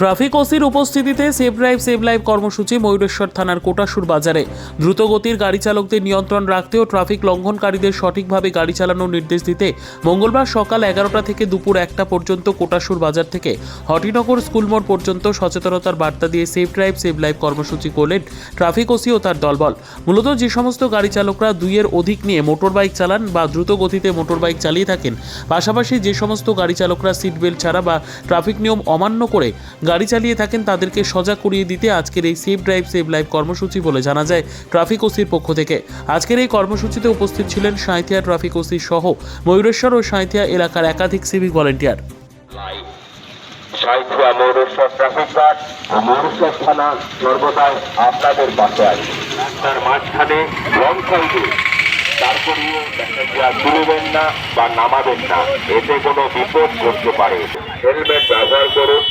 Traffic ওসির উপস্থিতিতে save drive save live কর্মসূচি ময়ূরেশ্বর থানার কোটাসুর বাজারে। দ্রুতগতির গাড়ি চালকদের নিয়ন্ত্রণ রাখতে ও ট্রাফিক লঙ্ঘনকারীদের সঠিকভাবে গাড়ি চালানোর নির্দেশ দিতে মঙ্গলবার সকাল এগারোটা থেকে দুপুর একটা পর্যন্ত কোটাসুর বাজার থেকে হটিনগর স্কুল মোড় পর্যন্ত সচেতনতার বার্তা দিয়ে সেভ ড্রাইভ সেভ লাইভ কর্মসূচি করলেন ট্রাফিক ওসি ও তার দলবল। মূলত যে সমস্ত গাড়ি চালকরা দুইয়ের অধিক নিয়ে মোটর বাইক চালান বা দ্রুত গতিতে মোটর বাইক চালিয়ে থাকেন, পাশাপাশি যে সমস্ত গাড়ি চালকরা সিট বেল্ট ছাড়া বা ট্রাফিক নিয়ম অমান্য করে গাড়ি চালিয়ে থাকেন তাদেরকে সজাগ করিয়ে দিতে আজকের এই সেভ ড্রাইভ সেভ লাইভ কর্মসূচি বলে জানা যায় ট্রাফিক ওসির পক্ষ থেকে। আজকের এই কর্মসূচিতে উপস্থিত ছিলেন সাঁইথিয়া ট্রাফিক ওসি সহ ময়ূরেশ্বর ও সাঁইথিয়া এলাকার একাধিক সিভিক ভলেন্টিয়ার মাঝখানে তারপরেও না বা নামাবেন না, এতে কোনো বিপদ ঘটতে পারে। হেলমেট ব্যবহার করুন